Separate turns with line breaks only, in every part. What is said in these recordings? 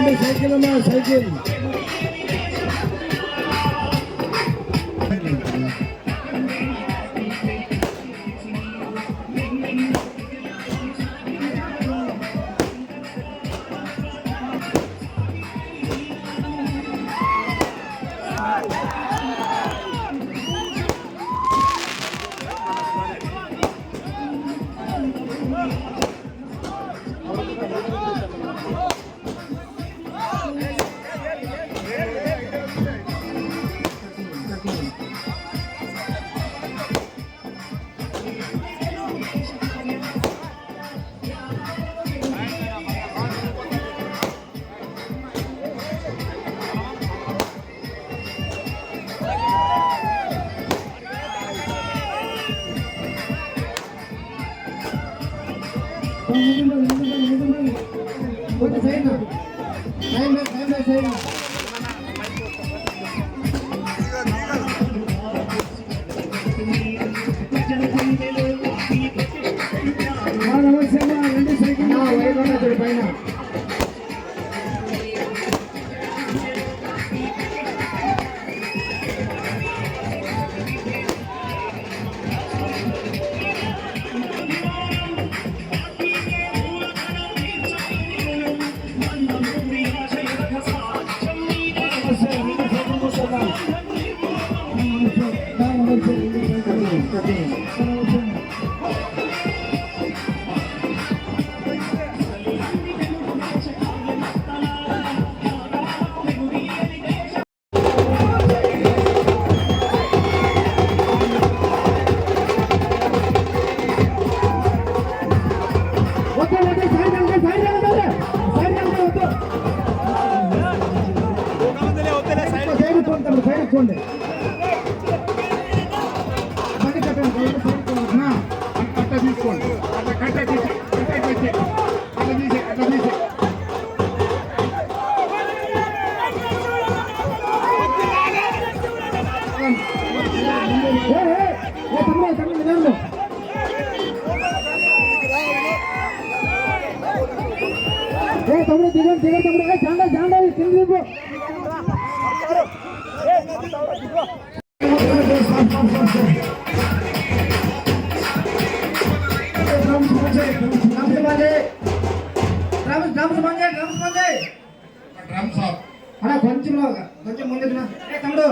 రెండు సైకిల్ అమ్మా cycle time time side నమస్తే పెట్టుకోండి. సైడ్ కొండి బండి కట్టండి బండి
కట్ట తీసుకోండి. అట్లా కట్ట తీసి కట్ట తీసి అట్లా తీసి అట్లా తీసి.
ఏ తమ్ముడు తమ్ముడు నిలబడు తమ్ముడు దిగండి దిగండి తమ్ముడు. జాండా జాండా
తిరిగి
అలా కొంచెం కొంచెం ముందుకు తమ్ముడు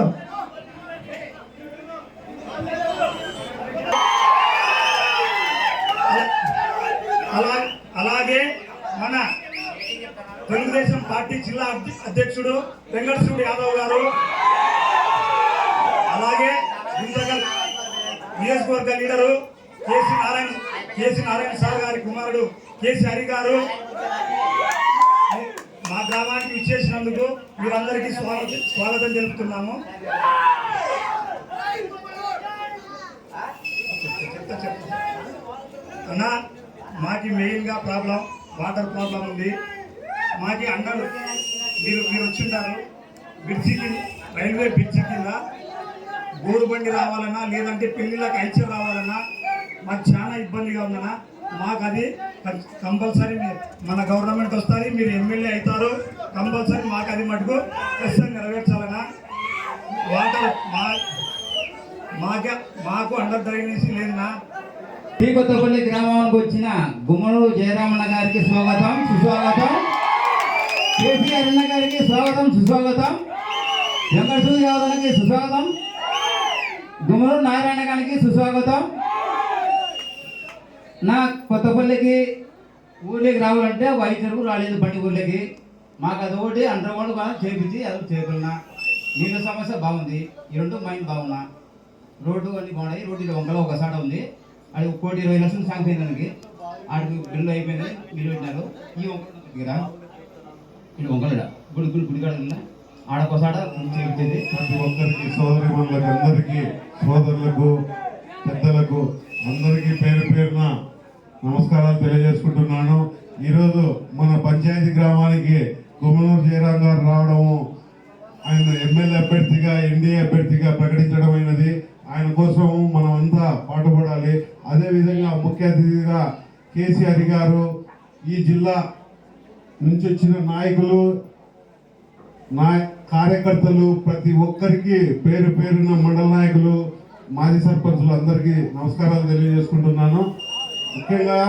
అలా అలాగే మన తెలుగుదేశం పార్టీ జిల్లా అధ్యక్షుడు వెంకటశివుడు యాదవ్ గారు. అలాగే గుంతకల్ నియోజకవర్గ లీడరు కేసీ నారాయణ కేసీ నారాయణ సార్ గారి కుమారుడు కేసీ హరి గారు. మా గ్రామానికి విచ్చేసినందుకు మీరందరికీ స్వాగతం స్వాగతం తెలుపుతున్నాము. చెప్తా చెప్తా అన్న మాకి మెయిన్గా ప్రాబ్లం వాటర్ ప్రాబ్లం ఉంది. మాకి అండలు మీరు మీరు వచ్చింటారు బ్రిడ్జి కింద రైల్వే బ్రిడ్జి కింద గోడు బండి రావాలన్నా లేదంటే పెళ్ళిళ్ళకి ఐచే రావాలన్నా మాకు చాలా ఇబ్బందిగా ఉందన్నా. మాకు అది కంపల్సరీ మన గవర్నమెంట్ వస్తుంది మీరు ఎమ్మెల్యే అవుతారు. కంపల్సరీ మాకు అది మటుకు ఖచ్చితంగా నెరవేర్చాలన్నా. వాటర్ మా మాకే మాకు అండర్ డ్రైనేజీ లేదన్నా.
శ్రీ కొత్తపల్లి గ్రామానికి వచ్చిన గుమ్మనూరు జయరామన్న గారికి స్వాగతం సుస్వాగతం. కేసీఆర్ అన్న గారికి స్వాగతం సుస్వాగతం. వెంకటసూరి యాదవ్కి సుస్వాగతం. గుమ్మనూరు నారాయణ గారికి సుస్వాగతం. నా కొత్తపల్లికి ఊళ్ళకి రావాలంటే వైద్యులకు రాలేదు బండి ఊళ్ళకి మాకు అది ఒకటి అండర్ గ్రౌండ్ బాగా చేపించి అది చేయగలనా నీళ్ళ సమస్య బాగుంది. ఈ రెండు మైండ్ బాగున్నా. రోడ్డు అన్ని బాగున్నాయి. రోడ్డు వంకలో ఒక సాట ఉంది. అది కోటి ఇరవై లక్షలు శాంక్షన్ దానికి ఆడికి బిల్లు అయిపోయింది. మీరు పెట్టినారు. ఈ వంక దగ్గర ఇది గుడి గుడి గుడికాడ ఆడకోసాట చేపించేది
ప్రతి ఒక్కరికి సోదరి అందరికీ సోదరులకు పెద్దలకు అందరికీ పేరు పేరున నమస్కారాలు తెలియజేసుకుంటున్నాను. ఈరోజు మన పంచాయతీ గ్రామానికి గుమ్మనూరు జయరాం గారు రావడము ఆయన ఎమ్మెల్యే అభ్యర్థిగా ఎన్డీఏ అభ్యర్థిగా ప్రకటించడమైనది ఆయన కోసం మనం అంతా పాటుపడాలి. అదేవిధంగా ముఖ్య అతిథిగా కేసీఆర్ గారు ఈ జిల్లా నుంచి వచ్చిన నాయకులు నా కార్యకర్తలు ప్రతి ఒక్కరికి పేరు పేరున మండల నాయకులు మాజీ సర్పంచులు అందరికీ నమస్కారాలు తెలియజేసుకుంటున్నాను. ముఖ్యంగా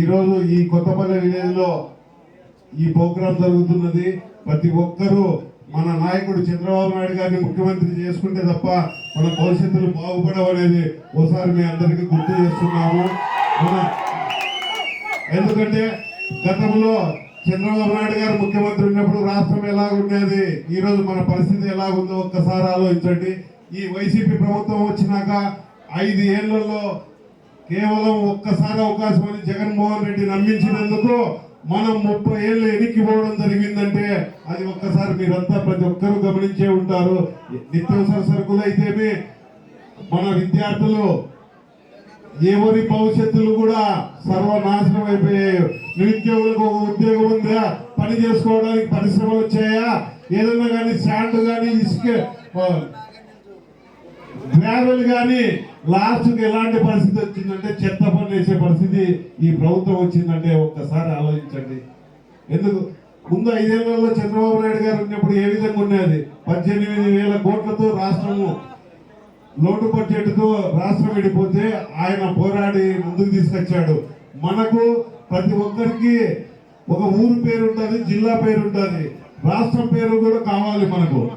ఈరోజు ఈ కొత్తపల్లి విలేజ్లో ఈ ప్రోగ్రాం జరుగుతున్నది. ప్రతి ఒక్కరూ మన నాయకుడు చంద్రబాబు నాయుడు గారిని ముఖ్యమంత్రి చేసుకుంటే తప్ప మన భవిష్యత్తులు బాగుపడవనేది ఓసారి మీ అందరికీ గుర్తు చేస్తున్నాము. మన ఎందుకంటే గతంలో చంద్రబాబు నాయుడు గారు ముఖ్యమంత్రి ఉన్నప్పుడు రాష్ట్రం ఎలా ఉండేది? మన పరిస్థితి ఎలా ఉందో ఒక్కసారి ఆలోచించండి. ఈ వైసీపీ ప్రభుత్వం వచ్చినాక ఐదు ఏళ్ళలో కేవలం ఒక్కసారి అవకాశం అని జగన్మోహన్ రెడ్డి నమ్మించినందుకు మనం ముప్పై ఏళ్ళు ఎనిక్కిపోవడం జరిగిందంటే అది ఒక్కసారి మీరంతా ప్రతి ఒక్కరూ గమనించే ఉంటారు. నిత్యవసర సరుకులు అయితేనే మన విద్యార్థులు ఎవరి భవిష్యత్తులు కూడా సర్వనాశనం అయిపోయాయి. నిరుద్యోగులకు ఒక ఉద్యోగం ఉందా? పని చేసుకోవడానికి పరిశ్రమలు వచ్చాయా? ఏదైనా కానీ శాండ్ కానీ ఇసుక గ్రావెల్ కానీ లాస్ట్కి ఎలాంటి పరిస్థితి వచ్చిందంటే చెత్త పని వేసే పరిస్థితి ఈ ప్రభుత్వం వచ్చిందంటే ఒక్కసారి ఆలోచించండి. ఎందుకు? ముందు ఐదేళ్ళలో చంద్రబాబు నాయుడు గారు ఉన్నప్పుడు ఏ విధంగా ఉన్నది పద్దెనిమిది వేల కోట్లతో రాష్ట్రము లోటు బడ్జెట్తో రాష్ట్రం విడిపోతే ఆయన పోరాడి ముందుకు తీసుకొచ్చాడు. మనకు ప్రతి ఒక్కరికి ఒక ఊరు పేరు ఉంటుంది జిల్లా పేరు ఉంటుంది రాష్ట్రం పేరు కూడా కావాలి మనకు.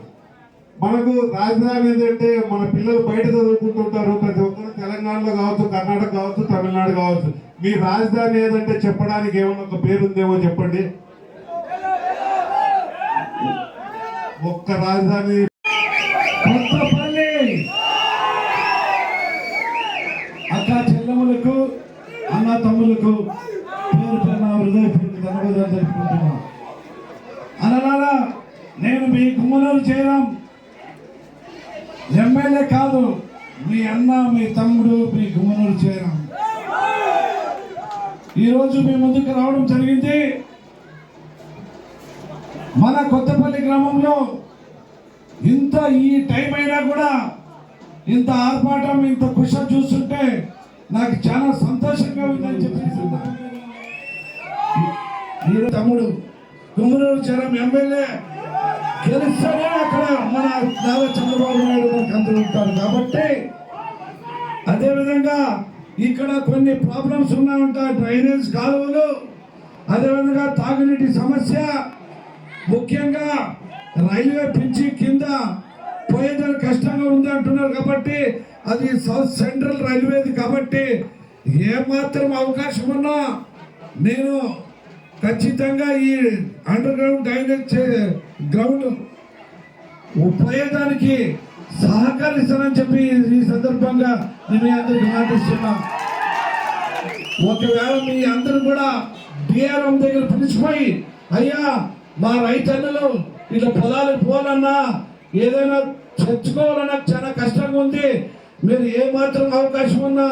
మనకు రాజధాని ఏంటంటే మన పిల్లలు బయట చదువుకుంటుంటారు. ప్రతి ఒక్కరు తెలంగాణలో కావచ్చు కర్ణాటక కావచ్చు తమిళనాడు కావచ్చు. మీ రాజధాని ఏదంటే చెప్పడానికి ఏమన్నా ఒక పేరు ఉందేమో చెప్పండి. ఒక్క రాజధాని.
తమ్ములకు పేరు పేరున హృదయపూర్వక ధన్యవాదాలు తెలుపుకుంటున్నాను అనలారా నేను మీ గుమ్మనూరు చేయడం ఎమ్మెల్యే కాదు మీ అన్న మీ తమ్ముడు మీ గుమ్మనూరు చేయడం ఈరోజు మీ ముందుకు రావడం జరిగింది. మన కొత్తపల్లి గ్రామంలో ఇంత ఈ టైం అయినా కూడా ఇంత ఆర్భాటం ఇంత కుష చూస్తుంటే నాకు చాలా సంతోషంగా ఉందని చెప్పేసి మీరు తమ్ముడు గుమ్మనూరు చరం ఎమ్మెల్యే గెలిస్తేనే అక్కడ మన నారా చంద్రబాబు నాయుడు మనకు అందరూ ఉంటారు. కాబట్టి అదేవిధంగా ఇక్కడ కొన్ని ప్రాబ్లమ్స్ ఉన్నా ఉంటా డ్రైనేజ్ కాలువలు అదేవిధంగా తాగునీటి సమస్య ముఖ్యంగా రైల్వే పిచ్చి కింద పోయేదానికి కష్టంగా ఉంది అంటున్నారు. కాబట్టి అది సౌత్ సెంట్రల్ రైల్వేది కాబట్టి ఏమాత్రం అవకాశం ఉన్నా నేను ఖచ్చితంగా ఈ అండర్ గ్రౌండ్ డ్రైనేజ్ గ్రౌండ్ ఉపయోగానికి సహకరిస్తానని చెప్పి ఈ సందర్భంగా నేను అందరికి మాటిస్తున్నా ఒకవేళ మీ అందరూ కూడా డిఆర్ఎం దగ్గర పిలిచిపోయి అయ్యా మా రైతన్నలు ఇట్లా పొలాలకు పోవాలన్నా ఏదైనా తెచ్చుకోవాలన్నా చాలా కష్టంగా ఉంది మీరు ఏ మాత్రం అవకాశం ఉన్నా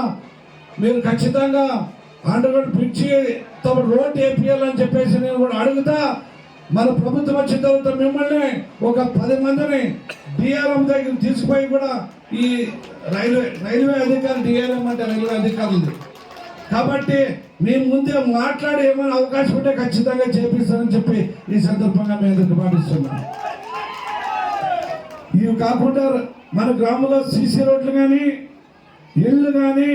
మీరు ఖచ్చితంగా అండర్గ్రౌండ్ పిచ్చి తమ రోడ్ వేపియాలని చెప్పేసి నేను కూడా అడుగుతా. మన ప్రభుత్వం వచ్చిన తర్వాత మిమ్మల్ని ఒక పది మందిని డిఆర్ఎం దగ్గర తీసుకుపోయి కూడా ఈ రైల్వే రైల్వే అధికారులు డిఆర్ఎం అంటే రైల్వే అధికారులు కాబట్టి మీ ముందే మాట్లాడి ఏమైనా అవకాశం ఉంటే ఖచ్చితంగా చేపిస్తానని చెప్పి ఈ సందర్భంగా మేము ఎందుకు పాటిస్తున్నాం ఇవి కాకుండా మన గ్రామంలో సీసీ రోడ్లు కానీ ఇళ్ళు కానీ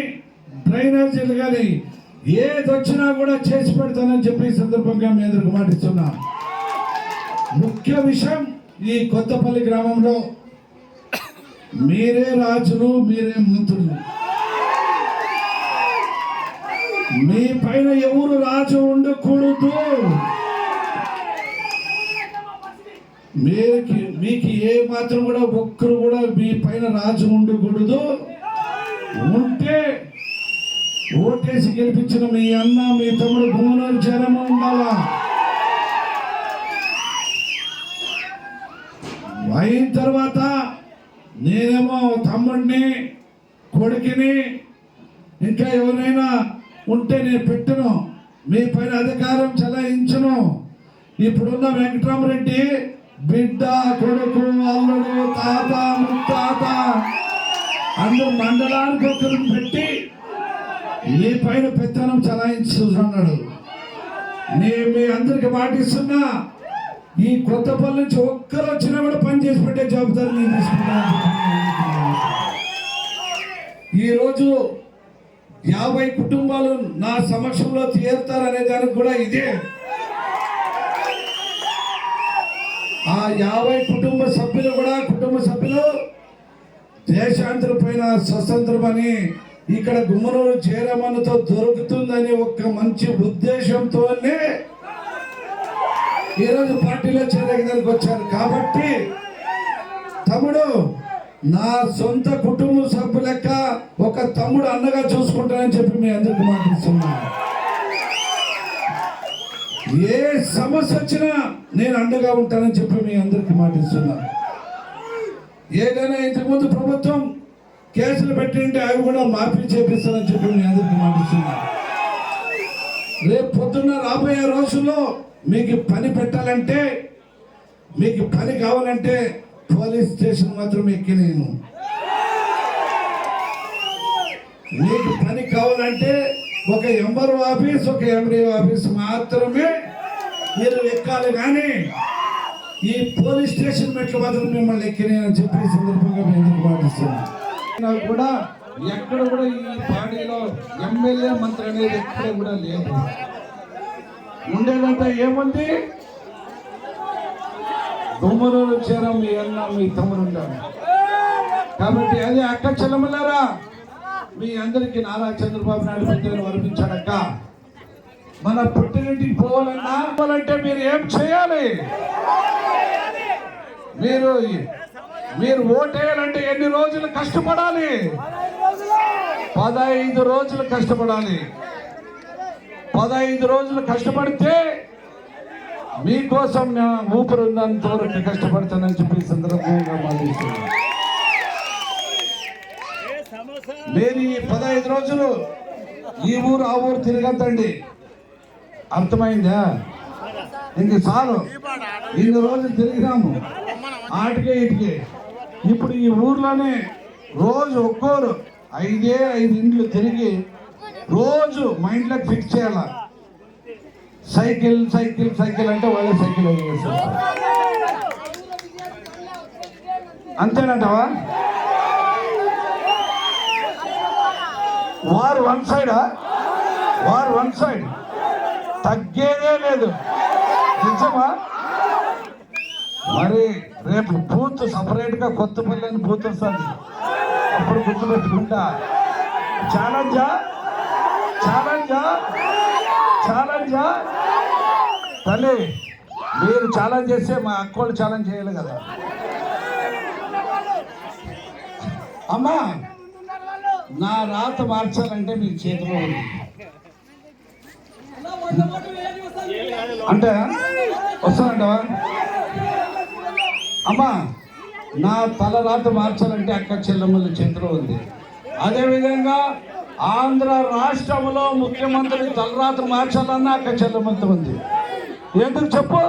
డ్రైనేజీలు కానీ ఏది వచ్చినా కూడా చేసి పెడతానని చెప్పి సందర్భంగా మీ ఎదురుకు ముఖ్య విషయం ఈ కొత్తపల్లి గ్రామంలో మీరే రాజులు మీరే మంత్రులు. మీ పైన ఎవరు రాజు ఉండకూడదు. మీకి మీకు ఏ మాత్రం కూడా ఒక్కరు కూడా మీ పైన రాజు ఉండకూడదు. ఉంటే ఓటేసి గెలిపించిన మీ అన్న మీ తమ్ముడు భూములు చేరమ ఉండాలా? అయిన తర్వాత నేనేమో తమ్ముడిని కొడుకుని ఇంకా ఎవరైనా ఉంటే నేను పెట్టను. మీ పైన అధికారం చెలాయించను. ఇప్పుడున్న వెంకటరామరెడ్డి బిడ్డ కొడుకు అల్లుడు తాత ముత్తాత అందరు మండలానికి ఒకరు పెట్టి మీ పైన పెత్తనం చలాయించుతున్నాడు. నేను మీ అందరికి పాటిస్తున్నా ఈ కొత్తపల్లి నుంచి ఒక్కరు వచ్చినా కూడా పని చేసి పెట్టే జవాబుదారి నేను తీసుకుంటాను ఈరోజు యాభై కుటుంబాలు నా సమక్షంలో తీరుతారనే దానికి కూడా ఇదే. ఆ యాభై కుటుంబ సభ్యులు కూడా కుటుంబ సభ్యులు దేశాంతర పైన స్వతంత్రమని ఇక్కడ గుమ్మనూరు చేరమన్నతో దొరుకుతుందని ఒక మంచి ఉద్దేశంతోనే ఈరోజు పార్టీలో చేరగదానికి వచ్చారు. కాబట్టి తమ్ముడు నా సొంత కుటుంబ సభ్యు లెక్క ఒక తమ్ముడు అన్నగా చూసుకుంటానని చెప్పి మీ అందరికి మాట్లాడుతున్నాను ఏ సమస్య వచ్చినా నేను అండగా ఉంటానని చెప్పి మీ అందరికి మాటిస్తున్నా. ఏదైనా ఇంతకుముందు ప్రభుత్వం కేసులు పెట్టింటే అవి కూడా మాఫీ చేపిస్తానని చెప్పి మీ అందరికి మాటిస్తున్నా. రేపు పొద్దున్న రాబోయే రోజుల్లో మీకు పని పెట్టాలంటే మీకు పని కావాలంటే పోలీస్ స్టేషన్ మాత్రం ఎక్కి నేను. మీకు పని కావాలంటే ఒక ఎంబర్ ఆఫీస్ ఒక ఎండి ఆఫీస్ మాత్రమే మీరు ఎక్కాలి కానీ ఈ పోలీస్ స్టేషన్ మెట్లు మాత్రం మిమ్మల్ని ఎక్కినాయని చెప్పి సందర్భంగా మేము ఎందుకు పాటిస్తున్నాం కూడా ఎక్కడ కూడా ఈ పార్టీలో ఎమ్మెల్యే మంత్రి అనేది ఎక్కడ కూడా లేదు. ఉండేదంతా ఏముంది? దుమ్మరూరు చేరం మీ అన్న మీ తమ్ముడు ఉండాలి. కాబట్టి అదే అక్క చెల్లమన్నారా మీ అందరికీ నారా చంద్రబాబు నాయుడు పెద్దలు వర్పించాడక్క మన పుట్టినింటికి పోవాలన్నా పోవాలంటే మీరు ఏం చేయాలి? మీరు మీరు ఓటేయాలంటే ఎన్ని రోజులు కష్టపడాలి? పదహైదు రోజులు కష్టపడాలి. పదహైదు రోజులు కష్టపడితే మీకోసం నా ఊపిరి ఉన్నంత వరకు కష్టపడతానని చెప్పి సందర్భంగా మాట్లాడుతున్నాను మీరు ఈ పదహైదు రోజులు ఈ ఊరు ఆ ఊరు తిరగద్దండి. అర్థమైందా? ఇంక చాలు. ఇన్ని రోజులు తిరిగినాము. ఆటికే ఇటుకే. ఇప్పుడు ఈ ఊర్లోనే రోజు ఒక్కోరు ఐదే ఐదు ఇండ్లు తిరిగి రోజు మైండ్లో ఫిక్స్ చేయాల? సైకిల్ సైకిల్ సైకిల్ అంటే వాళ్ళే సైకిల్ వేసేస్తారు అంతేనంటావా? వార్ వన్ సైడా? War one side. తగ్గేదే లేదు. నిజమా? మరి రేపు బూత్ సపరేట్గా కొత్తపల్లి అని బూత్ వస్తుంది. అప్పుడు గుర్తుపెట్టుకుంటా. ఛాలెంజా? ఛాలెంజా? ఛాలెంజా? తల్లి మీరు ఛాలెంజ్ చేస్తే మా అక్కోళ్ళు ఛాలెంజ్ చేయాలి కదా. అమ్మా! నా రాత మార్చాలంటే మీ చేతిలో ఉంది. అంటే వస్తానంటావా? అమ్మా నా తల రాత మార్చాలంటే అక్క చెల్లెమ్మల చేతిలో ఉంది. అదేవిధంగా ఆంధ్ర రాష్ట్రంలో ముఖ్యమంత్రి తలరాత మార్చాలన్నా అక్క చెల్లెమ్మలతో ఉంది. ఎందుకు చెప్పు?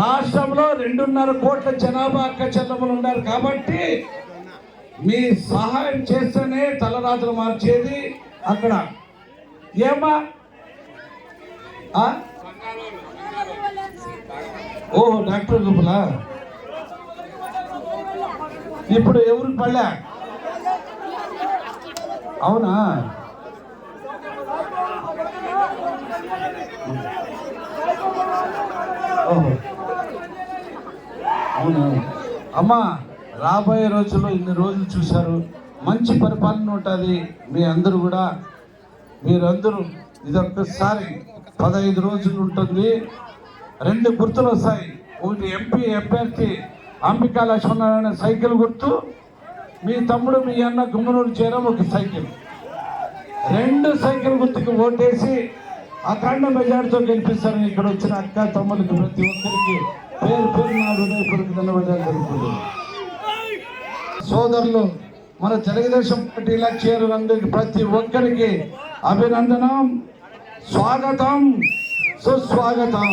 రాష్ట్రంలో రెండున్నర కోట్ల జనాభా అక్క చెల్లెమ్మలు ఉన్నారు కాబట్టి మీ సహాయం చేస్తేనే తలరాత్రులు మార్చేది అక్కడ. ఏమా ఓహో డాక్టర్ గుంపులా ఇప్పుడు ఎవరికి పడలే? అవునా? ఓహో. అవునా? అమ్మా. రాబోయే రోజుల్లో ఇన్ని రోజులు చూశారు. మంచి పరిపాలన ఉంటుంది. మీ అందరూ కూడా మీరందరూ ఇదొక్కసారి పదహైదు రోజులు ఉంటుంది. రెండు గుర్తులు వస్తాయి. ఒకటి ఎంపీ అభ్యర్థి అంబికా లక్ష్మణారాయణ సైకిల్ గుర్తు. మీ తమ్ముడు మీ అన్న గుమ్మనూరు చేరం ఒక సైకిల్. రెండు సైకిల్ గుర్తుకు ఓటేసి అఖండ మెజార్టీతో గెలిపిస్తారని ఇక్కడ వచ్చిన అక్క తమ్ములకి ప్రతి ఒక్కరికి పేరు పేరు నా హృదయపూర్వక ధన్యవాదాలు జరుగుతుంది సోదరులు మన తెలుగుదేశం పార్టీలో చేరినందుకు ప్రతి ఒక్కరికి అభినందనం స్వాగతం సుస్వాగతం.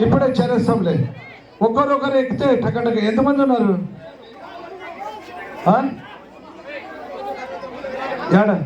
ఇప్పుడే చేరేస్తాంలే. ఒక్కరొకరు ఎక్కితే టకటక. ఎంతమంది ఉన్నారు? ఏడా?